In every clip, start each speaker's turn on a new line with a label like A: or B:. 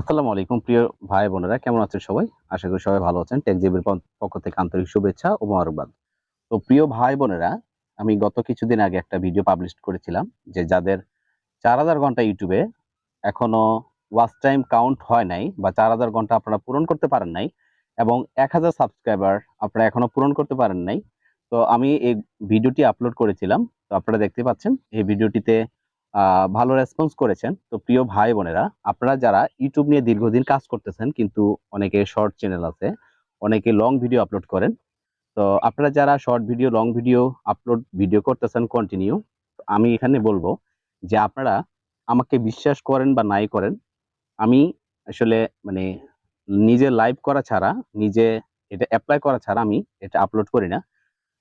A: আসসালামু আলাইকুম, প্রিয় ভাই বোনেরা, কেমন আছেন সবাই? আশা করি সবাই ভালো আছেন। টেকজিবির পক্ষ থেকে আন্তরিক শুভেচ্ছা ও মোবারকবাদ। তো প্রিয় ভাই বোনেরা, আমি গত কিছুদিন আগে একটা ভিডিও পাবলিশ করেছিলাম, যে যাদের চার হাজার ঘণ্টা ইউটিউবে এখনও ওয়াচ টাইম কাউন্ট হয় নাই বা চার হাজার ঘণ্টা আপনারা পূরণ করতে পারেন নাই এবং এক হাজার সাবস্ক্রাইবার আপনারা এখনও পূরণ করতে পারেন নাই, তো আমি এই ভিডিওটি আপলোড করেছিলাম। তো আপনারা দেখতে পাচ্ছেন, এই ভিডিওটিতে ভালো রেসপন্স করেছেন। তো প্রিয় ভাই বোনেরা, আপনারা যারা ইউটিউব নিয়ে দীর্ঘদিন কাজ করতেছেন, কিন্তু অনেকে শর্ট চ্যানেল আছে, অনেকে লং ভিডিও আপলোড করেন, তো আপনারা যারা short video long video upload video করতেছেন কন্টিনিউ আমি এখানে বলব যে আপনারা আমাকে বিশ্বাস করেন বা নাই করেন, আমি আসলে মানে নিজে লাইভ করা ছাড়া, নিজে এটা অ্যাপ্লাই করা ছাড়া আমি এটা আপলোড করি না।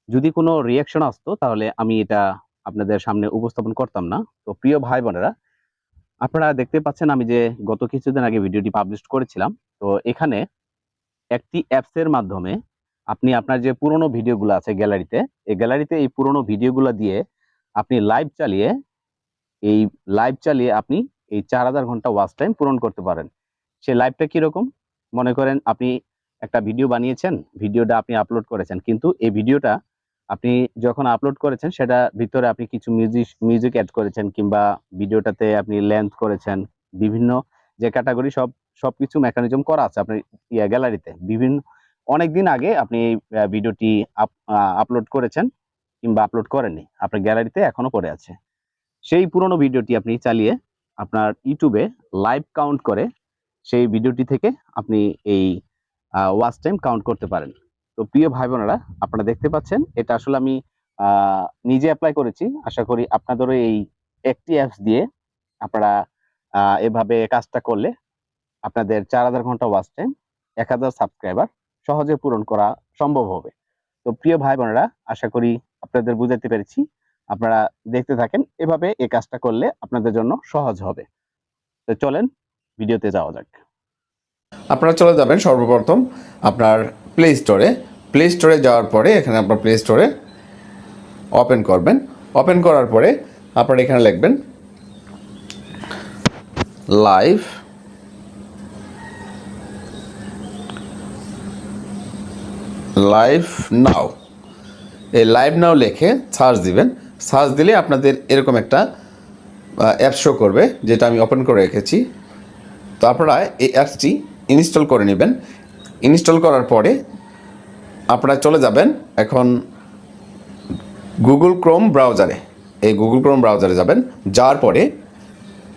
A: যদি কোনো রিয়াকশন আসতো, তাহলে আমি এটা আপনাদের সামনে উপস্থাপন করতাম না। তো প্রিয় ভাই বোনেরা আপনারা দেখতে পাচ্ছেন আমি যে গত কিছুদিন আগে ভিডিওটি পাবলিশ করেছিলাম। তো এখানে একটি অ্যাপসের মাধ্যমে আপনি আপনার যে পুরনো ভিডিওগুলো আছে গ্যালারিতে এই গ্যালারিতে এই পুরনো ভিডিওগুলো দিয়ে আপনি লাইভ চালিয়ে, এই লাইভ চালিয়ে আপনি এই চার হাজার ঘণ্টা ওয়াচ টাইম পূরণ করতে পারেন। সেই লাইভটা কীরকম? মনে করেন আপনি একটা ভিডিও বানিয়েছেন ভিডিওটা আপনি আপলোড করেছেন, কিন্তু এই ভিডিওটা আপনি যখন আপলোড করেছেন, সেটা ভিতরে আপনি কিছু মিউজিক মিউজিক অ্যাড করেছেন কিংবা ভিডিওটাতে আপনি লেন্থ করেছেন, বিভিন্ন যে ক্যাটাগরি সব, সবকিছু মেকানিজম করা আছে আপনার ইয়া গ্যালারিতে বিভিন্ন অনেক দিন আগে আপনি এই ভিডিওটি আপলোড করেছেন কিংবা আপলোড করেননি, আপনার গ্যালারিতে এখনও পড়ে আছে। সেই পুরনো ভিডিওটি আপনি চালিয়ে আপনার ইউটিউবে লাইভ কাউন্ট করে সেই ভিডিওটি থেকে আপনি এই ওয়াচ টাইম কাউন্ট করতে পারেন। তো প্রিয় ভাই বোনেরা আপনারা দেখতে পাচ্ছেন, এটা আসলে আমি নিজে অ্যাপ্লাই করেছি। আশা করি আপনাদেরও এই একটি অ্যাপস দিয়ে আপনারা এভাবে কাজটা করলে আপনাদের চার হাজার ঘণ্টা ওয়াচ টাইম এক হাজার সাবস্ক্রাইবার সহজে পূরণ করা সম্ভব হবে। তো প্রিয় ভাই বোনেরা আশা করি আপনাদের বুঝাতে পেরেছি। আপনারা দেখতে থাকেন, এভাবে এই কাজটা করলে আপনাদের জন্য সহজ হবে। তো চলেন, ভিডিওতে যাওয়া যাক।
B: আপনারা চলে যাবেন সর্বপ্রথম আপনার প্লে স্টোরে প্লে স্টোরে যাওয়ার পরে এখানে আপনার প্লে স্টোরে ওপেন করবেন। ওপেন করার পরে আপনারা এখানে লিখবেন লাইভ লাইভ নাও এই লাইভ নাও লিখে সার্চ দিবেন। সার্চ দিলে আপনাদের এরকম একটা অ্যাপ শো করবে, যেটা আমি ওপেন করে রেখেছি। তো আপনারা এই অ্যাপসটি ইনস্টল করে নেবেন। ইনস্টল করার পরে আপনারা চলে যাবেন এখন গুগল ক্রোম ব্রাউজারে। এই গুগল ক্রোম ব্রাউজারে যাবেন, যাওয়ার পরে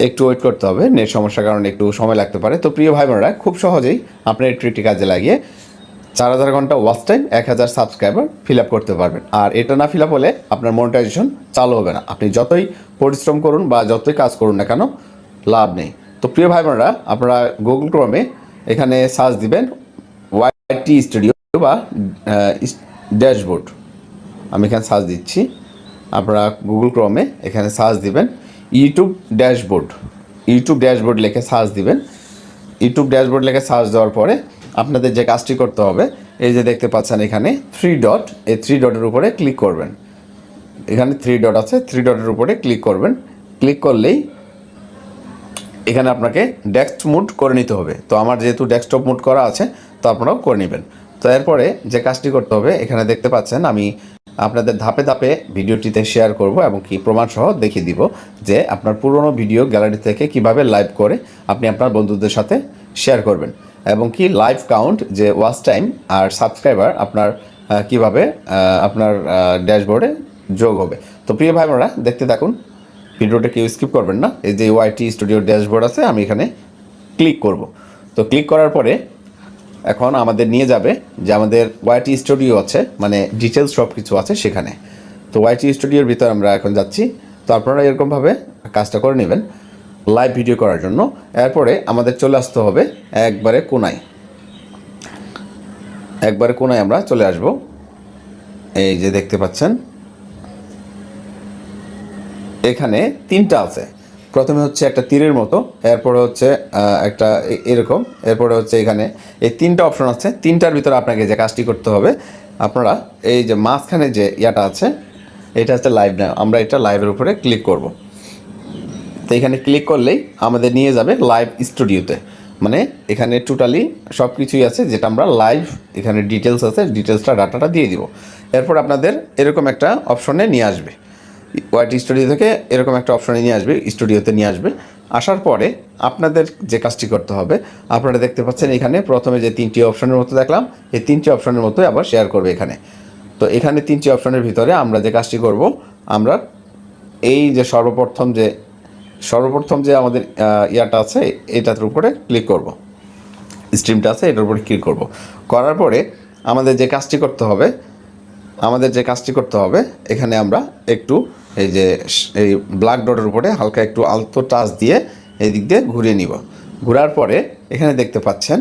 B: একটু ওয়েট করতে হবে, নেট সমস্যার কারণে একটু সময় লাগতে পারে। তো প্রিয় ভাই বোনেরা খুব সহজেই আপনার এই ট্রিকটি কাজে লাগিয়ে চার হাজার ঘণ্টা ওয়াচ টাইম এক হাজার সাবস্ক্রাইবার ফিল আপ করতে পারবেন। আর এটা না ফিল আপ হলে আপনার মনিটাইজেশন চালু হবে না। আপনি যতই পরিশ্রম করুন বা যতই কাজ করুন না কেন, লাভ নেই। তো প্রিয় ভাই বোনেরা আপনারা গুগল ক্রমে এখানে সার্চ দিবেন ওয়াইটি স্টুডিও বা ড্যাশবোর্ড। আমি এখানে সার্চ দিচ্ছি। আপনারা গুগল ক্রমে এখানে সার্চ দিবেন, ইউটিউব ড্যাশবোর্ড। ইউটিউব ড্যাশবোর্ড লেখে সার্চ দিবেন। ইউটিউব ড্যাশবোর্ড লেখে সার্চ দেওয়ার পরে আপনাদের যে কাজটি করতে হবে, এই যে দেখতে পাচ্ছেন এখানে থ্রি ডট, এই থ্রি ডটের উপরে ক্লিক করবেন। এখানে থ্রি ডট আছে, থ্রি ডটের উপরে ক্লিক করবেন। ক্লিক করলেই এখানে আপনাকে ডেস্ক মুড করে নিতে হবে। তো আমার যেহেতু ডেস্কটপ মুড করা আছে তো আপনারাও করে নেবেন। তো এরপরে যে কাজটি করতে হবে, এখানে দেখতে পাচ্ছেন আমি আপনাদের ধাপে ধাপে ভিডিওটিতে শেয়ার করব এবং কি প্রমাণ সহ দেখিয়ে দিব যে আপনার পুরনো ভিডিও গ্যালারি থেকে কীভাবে লাইভ করে আপনি আপনার বন্ধুদের সাথে শেয়ার করবেন এবং কি লাইভ কাউন্ট যে ওয়াচ টাইম আর সাবস্ক্রাইবার আপনার কীভাবে আপনার ড্যাশবোর্ডে যোগ হবে। তো প্রিয় ভাই বোনেরা দেখতে থাকুন। ভিডিওটা কেউ স্কিপ করবেন না। এই যে ওয়াইটি স্টুডিও ড্যাশবোর্ড আছে, আমি এখানে ক্লিক করব। তো ক্লিক করার পরে এখন আমাদের নিয়ে যাবে যে আমাদের ওয়াইটি স্টুডিও আছে মানে ডিটেলস সব কিছু আছে সেখানে। তো ওয়াইটি স্টুডিওর ভিতর আমরা এখন যাচ্ছি। তো আপনারা এরকমভাবে কাজটা করে নেবেন লাইভ ভিডিও করার জন্য। এরপরে আমাদের চলে আসতে হবে একবারে কোনায়। একবারে কোনায় আমরা চলে আসব। এই যে দেখতে পাচ্ছেন। এখানে তিনটা আছে। প্রথমে হচ্ছে একটা তীরের মতো, এরপরে হচ্ছে একটা এরকম, এরপরে হচ্ছে এখানে এই তিনটা অপশন আছে। তিনটার ভিতরে আপনাকে যে কাজটি করতে হবে, আপনারা এই যে মাঝখানে যে ইয়াটা আছে, এটা হচ্ছে লাইভ না, আমরা এটা লাইভের উপরে ক্লিক করব। তো এখানে ক্লিক করলেই আমাদের নিয়ে যাবে লাইভ স্টুডিওতে মানে এখানে টোটালি সব কিছুই আছে, যেটা আমরা লাইভ এখানে ডিটেলস আছে ডিটেলসটা ডাটাটা দিয়ে দিব। এরপর আপনাদের এরকম একটা অপশনে নিয়ে আসবে। ওয়াইট স্টুডিও থেকে এরকম একটা অপশনে নিয়ে আসবে স্টুডিওতে নিয়ে আসবে। আসার পরে আপনাদের যে কাজটি করতে হবে, আপনারা দেখতে পাচ্ছেন এখানে প্রথমে যে তিনটি অপশনের মতো দেখলাম, এই তিনটি অপশনের মতো আবার শেয়ার করবে এখানে। তো এখানে তিনটি অপশনের ভিতরে আমরা যে কাজটি করব, আমরা এই যে সর্বপ্রথম যে সর্বপ্রথম যে আমাদের ইয়াটা আছে, এটার উপরে ক্লিক করব। স্ট্রিমটা আছে, এটার উপরে ক্লিক করব। করার পরে আমাদের যে কাজটি করতে হবে, আমাদের যে কাজটি করতে হবে, এখানে আমরা একটু এই যে এই ব্ল্যাক ডটের উপরে হালকা একটু আলতো টাচ দিয়ে এই দিক দিয়ে ঘুরিয়ে নিব। ঘোরার পরে এখানে দেখতে পাচ্ছেন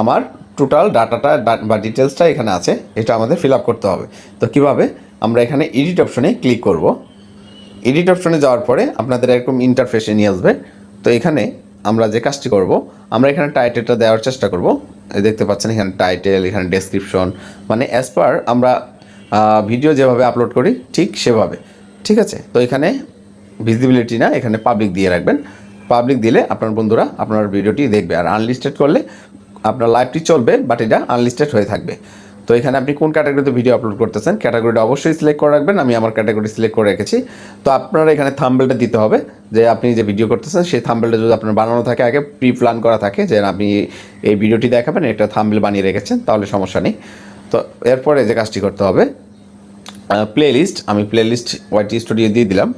B: আমার টোটাল ডাটাটা বা ডিটেলসটা এখানে আছে, এটা আমাদের ফিল করতে হবে। তো কীভাবে? আমরা এখানে এডিট অপশনে ক্লিক করব। এডিট অপশনে যাওয়ার পরে আপনাদের এরকম ইন্টারফেসে নিয়ে আসবে। তো এখানে আমরা যে কাজটি করব, আমরা এখানে টাইটেলটা দেওয়ার চেষ্টা করব। দেখতে পাচ্ছেন এখানে টাইটেল এখানে ডেসক্রিপশন মানে অ্যাজ পার আমরা ভিডিও যেভাবে আপলোড করি, ঠিক সেভাবে। ঠিক আছে? তো এখানে ভিজিবিলিটি না, এখানে পাবলিক দিয়ে রাখবেন। পাবলিক দিলে আপনার বন্ধুরা আপনার ভিডিওটি দেখবে। আর আনলিস্টেড করলে আপনার লাইভটি চলবে বাট এটা আনলিস্টেড হয়ে থাকবে। তো এখানে আপনি কোন ক্যাটাগরিতে ভিডিও আপলোড করতেছেন ক্যাটাগরিটা অবশ্যই সিলেক্ট করে রাখবেন। আমি আমার ক্যাটাগরি সিলেক্ট করে রেখেছি। তো আপনারা এখানে থাম্বেলটা দিতে হবে, যে আপনি যে ভিডিও করতেছেন, সেই থাম্বেলটা যদি আপনার বানানো থাকে, আগে প্রি প্ল্যান করা থাকে, যে আপনি এই ভিডিওটি দেখাবেন, একটা থাম্বেল বানিয়ে রেখেছেন, তাহলে সমস্যা নেই। তো এরপরে যে কাজটি করতে হবে প্লে লিস্ট আমি প্লে লিস্ট ওয়াইটি স্টুডিও দিয়ে দিলাম।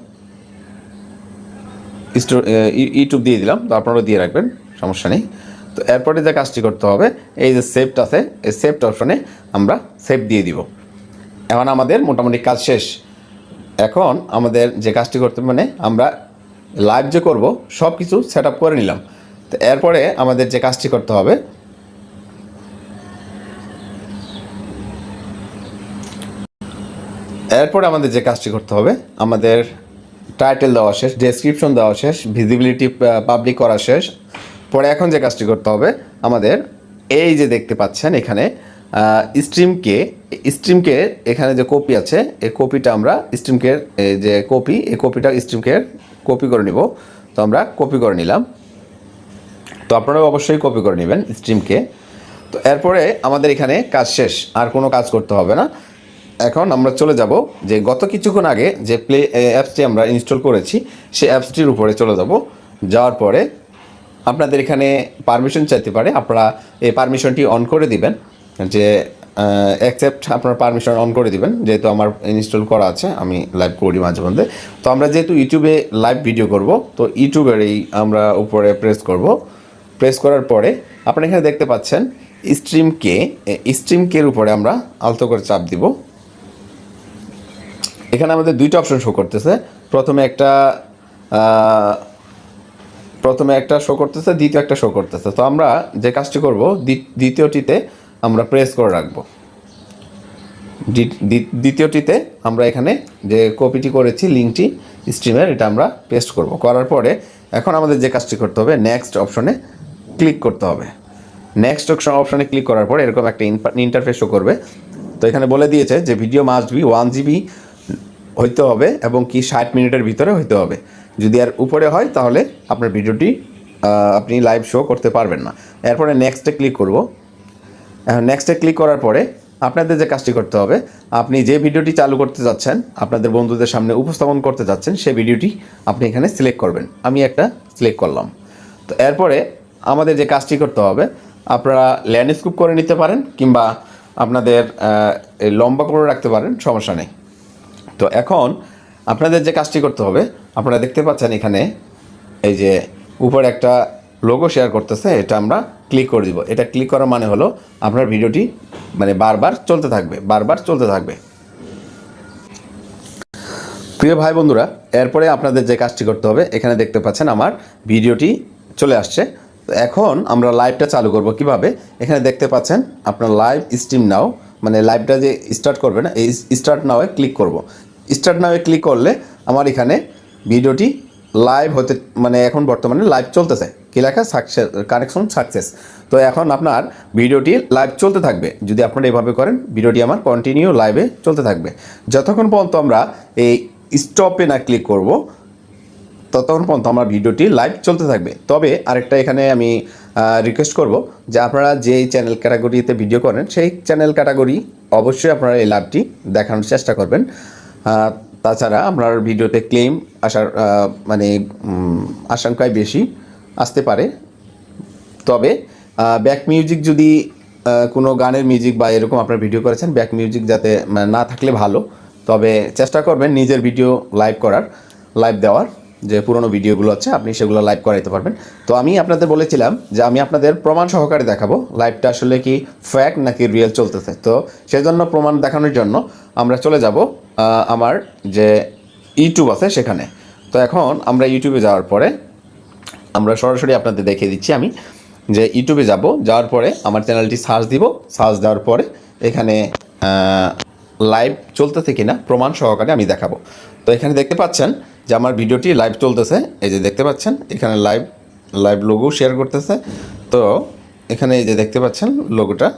B: ইউটিউব দিয়ে দিলাম, তো আপনারাও দিয়ে রাখবেন, সমস্যা নেই। তো এরপরে যে কাজটি করতে হবে, এই যে সেভড আছে, এই সেভড অপশনে আমরা সেভ দিয়ে দিব। এখন আমাদের মোটামুটি কাজ শেষ। এখন আমাদের যে কাজটি করতে মানে আমরা লাইভ যে করব সব কিছু সেট করে নিলাম। তো এরপরে আমাদের যে কাজটি করতে হবে এরপরে আমাদের যে কাজটি করতে হবে, আমাদের টাইটেল দেওয়া শেষ ডেসক্রিপশন দেওয়া শেষ ভিজিবিলিটি পাবলিক করা শেষ। পরে এখন যে কাজটি করতে হবে, আমাদের এই যে দেখতে পাচ্ছেন এখানে স্ট্রিমকে স্ট্রিমকে এখানে যে কপি আছে, এই কপিটা আমরা স্ট্রিমকে যে কপি এই কপিটা স্ট্রিমকে কপি করে নিব। তো আমরা কপি করে নিলাম। তো আপনারাও অবশ্যই কপি করে নেবেন স্ট্রিমকে তো এরপরে আমাদের এখানে কাজ শেষ, আর কোনো কাজ করতে হবে না। এখন আমরা চলে যাব যে গত কিছুক্ষণ আগে যে প্লে অ্যাপসটি আমরা ইনস্টল করেছি, সেই অ্যাপসটির উপরে চলে যাব। যাওয়ার পরে আপনাদের এখানে পারমিশন চাইতে পারে, আপনারা এই পারমিশনটি অন করে দিবেন। যে অ্যাকসেপ্ট আপনার পারমিশন অন করে দিবেন, যেহেতু আমার ইনস্টল করা আছে, আমি লাইভ করি মাঝে মধ্যে। তো আমরা যেহেতু ইউটিউবে লাইভ ভিডিও করব, তো ইউটিউবের এই আমরা উপরে প্রেস করব। প্রেস করার পরে আপনারা এখানে দেখতে পাচ্ছেন স্ট্রিম কে স্ট্রিম কের উপরে আমরা আলতো করে চাপ দিব। এখানে আমাদের দুইটা অপশন শো করতেছে। প্রথমে একটা প্রথমে একটা শো করতেছে, দ্বিতীয় একটা শো করতেছে। তো আমরা যে কাজটি করব, দ্বি- দ্বিতীয়টিতে আমরা প্রেস করে রাখব। দ্বি- দ্বি- দ্বিতীয়টিতে আমরা এখানে যে কপিটি করেছি লিঙ্কটি স্ট্রিমের এটা আমরা পেস্ট করব। করার পরে এখন আমাদের যে কাজটি করতে হবে নেক্সট অপশনে ক্লিক করতে হবে। নেক্সট অপশনে ক্লিক করার পরে এরকম একটা ইন্টারফেস শো করবে। তো এখানে বলে দিয়েছে যে video must be one GB হইতে হবে এবং কি ষাট মিনিটের ভিতরে হইতে হবে। যদি আর উপরে হয়, তাহলে আপনার ভিডিওটি আপনি লাইভ শো করতে পারবেন না। এরপরে নেক্সটে ক্লিক করব। নেক্সটে ক্লিক করার পরে আপনাদের যে কাজটি করতে হবে, আপনি যে ভিডিওটি চালু করতে যাচ্ছেন, আপনাদের বন্ধুদের সামনে উপস্থাপন করতে যাচ্ছেন সেই ভিডিওটি আপনি এখানে সিলেক্ট করবেন। আমি একটা সিলেক্ট করলাম। তো এরপরে আমাদের যে কাজটি করতে হবে, আপনারা ল্যান্ডস্কোপ করে নিতে পারেন কিংবা আপনাদের লম্বা করে রাখতে পারেন, সমস্যা নেই। তো এখন আপনাদের যে কাজটি করতে হবে, আপনারা দেখতে পাচ্ছেন এখানে এই যে উপরে একটা লোগো শেয়ার করতেছে, এটা আমরা ক্লিক করে দিব। এটা ক্লিক করার মানে হলো আপনার ভিডিওটি মানে বারবার চলতে থাকবে, বারবার চলতে থাকবে। প্রিয় ভাই বন্ধুরা, এরপরে আপনাদের যে কাজটি করতে হবে, এখানে দেখতে পাচ্ছেন আমার ভিডিওটি চলে আসছে। তো এখন আমরা লাইভটা চালু করব কীভাবে? এখানে দেখতে পাচ্ছেন আপনার লাইভ স্ট্রিম নাও মানে লাইভটা যে স্টার্ট করবে না, এই স্টার্ট নাওয়ে ক্লিক করব। স্টার্ট নাওয়ে ক্লিক করলে আমার এখানে ভিডিওটি লাইভ হতে মানে এখন বর্তমানে লাইভ চলতেছে। কি লেখা? সাকসেস কানেকশন সাকসেস তো এখন আপনার ভিডিওটি লাইভ চলতে থাকবে। যদি আপনারা এভাবে করেন, ভিডিওটি আমার কন্টিনিউ লাইভে চলতে থাকবে। যতক্ষণ পর্যন্ত আমরা এই স্টপে না ক্লিক করব, ততক্ষণ পর্যন্ত আমার ভিডিওটি লাইভ চলতে থাকবে। তবে আরেকটা এখানে আমি রিকোয়েস্ট করব যে আপনারা যেই চ্যানেল ক্যাটাগরিতে ভিডিও করেন, সেই চ্যানেল ক্যাটাগরি অবশ্যই আপনারা এই লাভটি দেখানোর চেষ্টা করবেন। তাছাড়া আপনার ভিডিওতে ক্লেম আসার মানে আশঙ্কায় বেশি আসতে পারে। তবে ব্যাক মিউজিক যদি কোনো গানের মিউজিক বা এরকম আপনার ভিডিও করেছেন ব্যাক মিউজিক যাতে মানে, না থাকলে ভালো। তবে চেষ্টা করবেন নিজের ভিডিও লাইভ করার লাইভ দেওয়ার। যে পুরনো ভিডিওগুলো আছে আপনি সেগুলো লাইভ করাইতে পারবেন। তো আমি আপনাদের বলেছিলাম যে আমি আপনাদের প্রমাণ সহকারে দেখাবো লাইভটা আসলে কি ফ্যাক নাকি রিয়েল চলতেছে। তো সেজন্য প্রমাণ দেখানোর জন্য আমরা চলে যাব আমার যে ইউটিউব আছে সেখানে। তো এখন আমরা ইউটিউবে যাওয়ার পরে আমরা সরাসরি আপনাদের দেখিয়ে দিচ্ছি আমি যে ইউটিউবে যাব, যাওয়ার পরে আমার চ্যানেলটি সার্চ দিব সার্চ দেওয়ার পরে এখানে লাইভ চলতেছে কিনা প্রমাণ সহকারে আমি দেখাবো। তো এখানে দেখতে পাচ্ছেন যে আমার ভিডিওটি লাইভ চলতেছে, এই যে দেখতে পাচ্ছেন, এখানে লাইভ লাইভ লোগো শেয়ার করতেছে। তো এখানে এই যে দেখতে পাচ্ছেন লোগোটা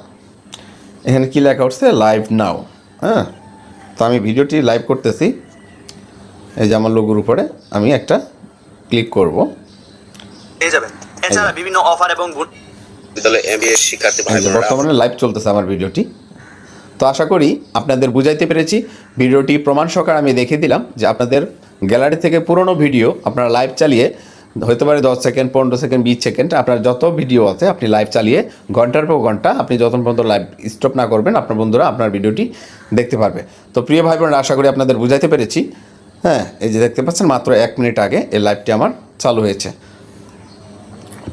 B: এখানে কী লেখা উঠছে লাইভ নাও হ্যাঁ? তো আমি ভিডিওটি লাইভ করতেছি। এই যে আমার লোগোর উপরে আমি একটা ক্লিক করব।
C: পেয়ে যাবেন। এছাড়া বিভিন্ন অফার এবং
D: বিদ্যালয়ে এমবিএ শিক্ষার্থী
B: বর্তমানে লাইভ চলতেছে আমার ভিডিওটি। তো আশা করি আপনাদের বুঝাইতে পেরেছি। ভিডিওটি প্রমাণ সহকারে আমি দেখিয়ে দিলাম যে আপনাদের গ্যালারি থেকে পুরনো ভিডিও আপনারা লাইভ চালিয়ে হতে পারে দশ সেকেন্ড, পনেরো সেকেন্ড, বিশ সেকেন্ড। আপনার যত ভিডিও আছে, আপনি লাইভ চালিয়ে ঘণ্টার পর ঘণ্টা আপনি যতক্ষণ পর্যন্ত লাইভ স্টপ না করবেন, আপনার বন্ধুরা আপনার ভিডিওটি দেখতে পারবে। তো প্রিয় ভাই বোনেরা আশা করি আপনাদের বুঝাইতে পেরেছি। হ্যাঁ এই যে দেখতে পাচ্ছেন, মাত্র এক মিনিট আগে এই লাইভটি আমার চালু হয়েছে।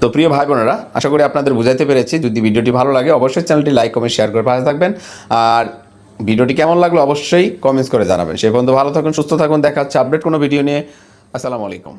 B: তো প্রিয় ভাই বোনেরা আশা করি আপনাদের বুঝাইতে পেরেছি। যদি ভিডিওটি ভালো লাগে, অবশ্যই চ্যানেলটি লাইক কমেন্ট শেয়ার করে পাশে থাকবেন। আর ভিডিওটি কেমন লাগল, অবশ্যই কমেন্টস করে জানাবেন। সে পর্যন্ত ভালো থাকুন, সুস্থ থাকুন। দেখা হচ্ছে আপডেট কোনো ভিডিও নিয়ে। আসসালামু আলাইকুম।